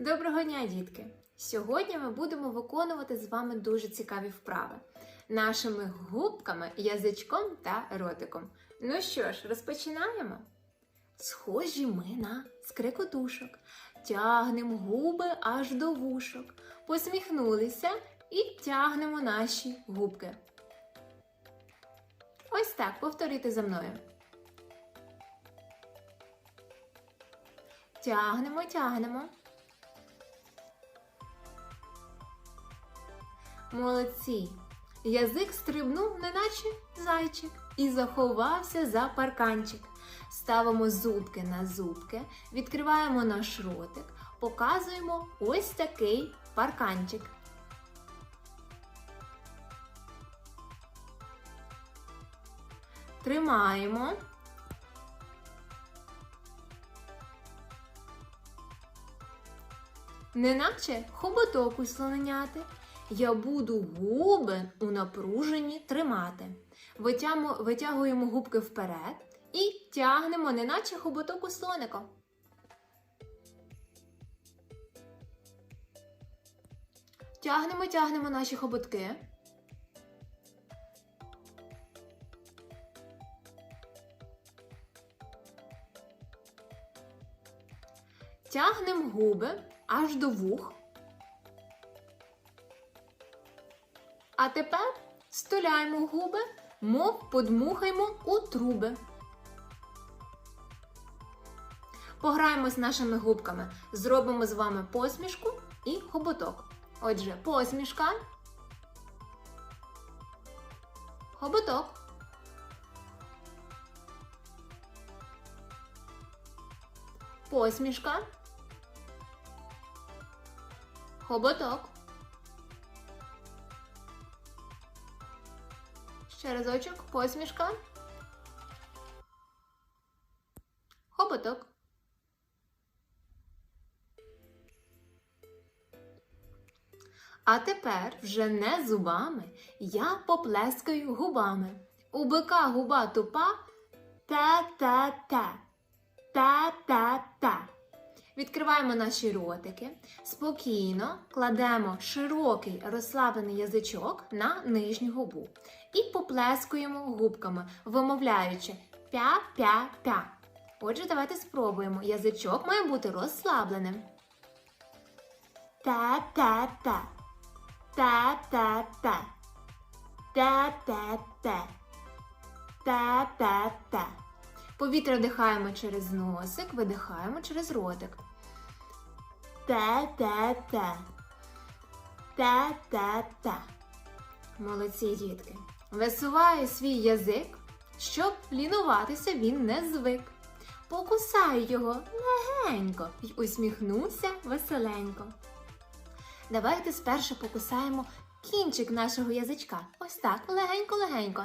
Доброго дня, дітки! Сьогодні ми будемо виконувати з вами дуже цікаві вправи нашими губками, язичком та ротиком. Ну що ж, розпочинаємо. Схожі ми на скрикотушок, тягнемо губи аж до вушок, посміхнулися і тягнемо наші губки. Ось так, повторюйте за мною. Тягнемо, тягнемо. Молодці! Язик стрибнув, неначе зайчик, і заховався за парканчик. Ставимо зубки на зубки, відкриваємо наш ротик, показуємо ось такий парканчик. Тримаємо. Неначе хоботок у слоненяти. Я буду губи у напруженні тримати. Витягуємо, губки вперед і тягнемо, неначе хоботок у слоника. Тягнемо, тягнемо наші хоботки. Тягнемо губи аж до вух. А тепер стуляємо губи, мов подмухаємо у труби. Пограємо з нашими губками. Зробимо з вами посмішку і хоботок. Отже, посмішка. Хоботок. Посмішка. Хоботок. Ще разочок. Посмішка. Хоботок. А тепер вже не зубами, я поплескаю губами. У бика губа тупа та-та-та. Та-та-та. Відкриваємо наші ротики, спокійно кладемо широкий розслаблений язичок на нижню губу і поплескуємо губками, вимовляючи пя-пя-пя. Отже, давайте спробуємо. Язичок має бути розслабленим. Та-та-та. Та-та-та. Та-та-та. Та-та-та. Повітря вдихаємо через носик, видихаємо через ротик. Та-та-та. Та-та-та. Молодці дітки. Висуваю свій язик, щоб лінуватися він не звик. Покусаю його легенько й усміхнуся веселенько. Давайте спершу покусаємо кінчик нашого язичка. Ось так, легенько-легенько.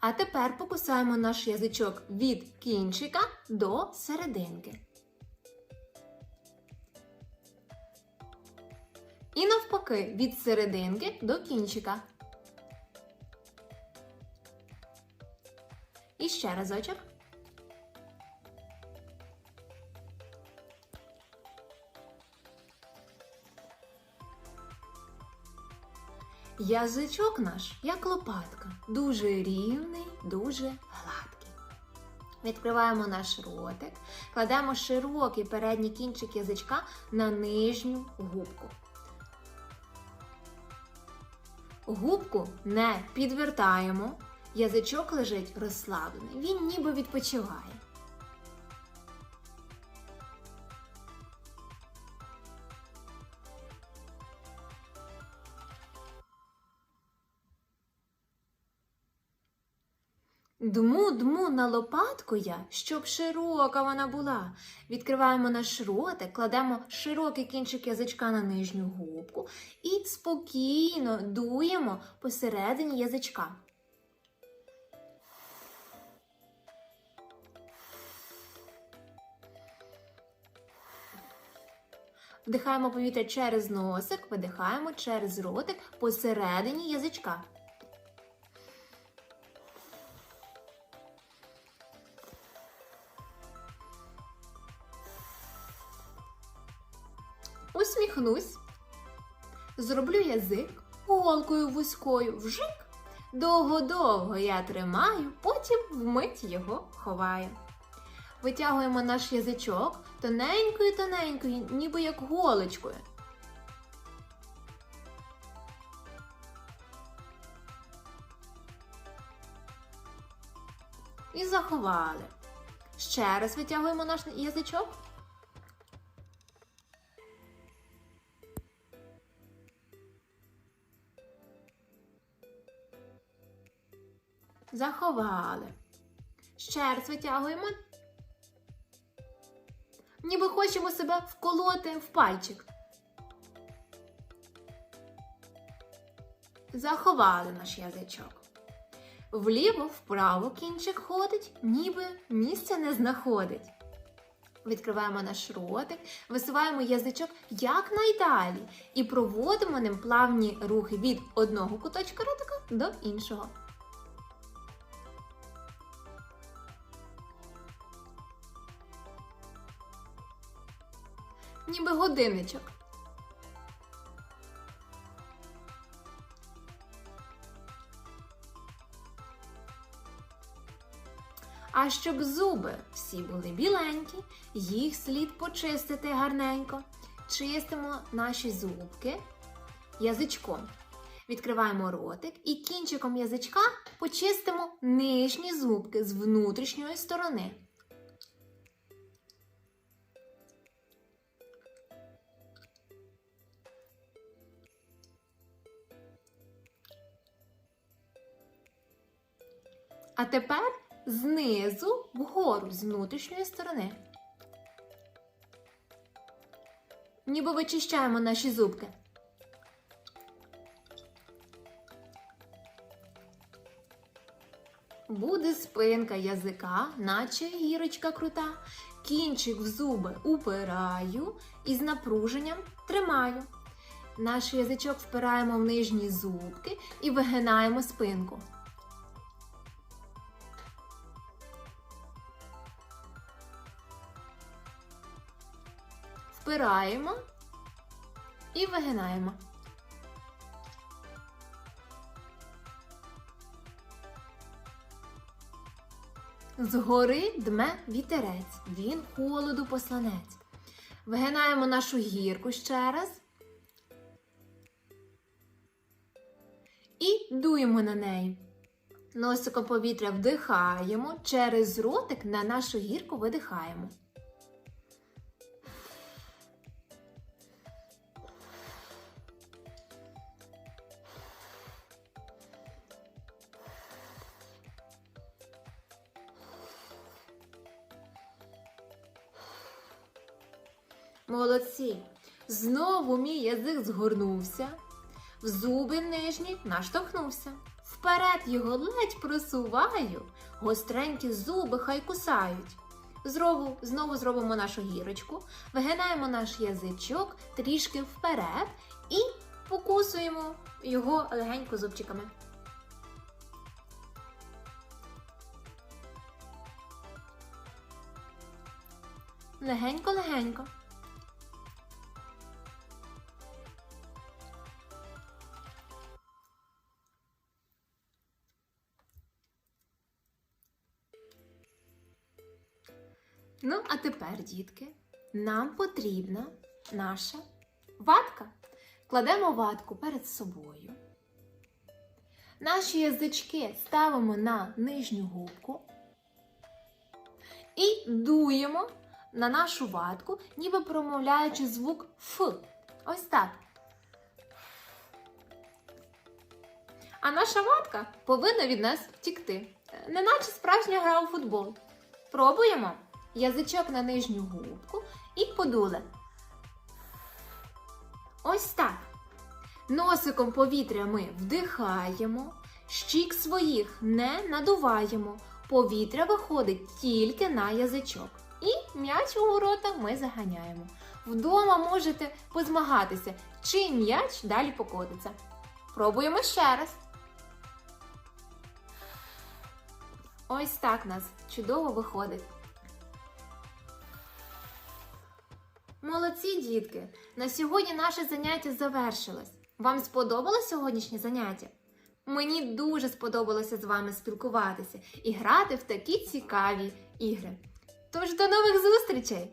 А тепер покусаємо наш язичок від кінчика до серединки. І навпаки від серединки до кінчика. І ще разочок. Язичок наш, як лопатка, дуже рівний, дуже гладкий. Відкриваємо наш ротик, кладемо широкий передній кінчик язичка на нижню губку. Губку не підвертаємо, язичок лежить розслаблений, він ніби відпочиває. Дму-дму на лопатку я, щоб широка вона була. Відкриваємо наш ротик, кладемо широкий кінчик язичка на нижню губку і спокійно дуємо посередині язичка. Вдихаємо повітря через носик, видихаємо через ротик посередині язичка. Язик голкою вузькою вжик. Довго-довго я тримаю, потім вмить його ховаю. Витягуємо наш язичок тоненькою тоненькою, ніби як голочкою. І заховали. Ще раз витягуємо наш язичок. Заховали. Ще раз витягуємо. Ніби хочемо себе вколоти в пальчик. Заховали наш язичок. Вліво, вправо кінчик ходить, ніби місця не знаходить. Відкриваємо наш ротик, висуваємо язичок якнайдалі і проводимо ним плавні рухи від одного куточка ротика до іншого. Ніби годинничок. А щоб зуби всі були біленькі, їх слід почистити гарненько. Чистимо наші зубки язичком. Відкриваємо ротик і кінчиком язичка почистимо нижні зубки з внутрішньої сторони. А тепер знизу вгору з внутрішньої сторони. Ніби вичищаємо наші зубки. Буде спинка язика, наче гірочка крута. Кінчик в зуби упираю і з напруженням тримаю. Наш язичок впираємо в нижні зубки і вигинаємо спинку. Впираємо і вигинаємо. Згори дме вітерець, він холоду посланець. Вигинаємо нашу гірку ще раз. І дуємо на неї. Носиком повітря вдихаємо, через ротик на нашу гірку видихаємо. Молодці! Знову мій язик згорнувся, в зуби нижні наштовхнувся. Вперед його ледь просуваю, гостренькі зуби хай кусають. Знову, знову зробимо нашу гірочку, вигинаємо наш язичок трішки вперед і покусуємо його легенько зубчиками. Легенько-легенько. Ну, а тепер, дітки, нам потрібна наша ватка. Кладемо ватку перед собою. Наші язички ставимо на нижню губку і дуємо на нашу ватку, ніби промовляючи звук Ф. Ось так. А наша ватка повинна від нас втікти. Неначе справжня гра у футбол. Пробуємо язичок на нижню губку і подули. Ось так. Носиком повітря ми вдихаємо, щік своїх не надуваємо. Повітря виходить тільки на язичок. І м'яч у ворота ми заганяємо. Вдома можете позмагатися, чий м'яч далі покотиться. Пробуємо ще раз. Ось так нас чудово виходить. Молодці, дітки! На сьогодні наше заняття завершилось. Вам сподобалось сьогоднішнє заняття? Мені дуже сподобалося з вами спілкуватися і грати в такі цікаві ігри. Тож до нових зустрічей!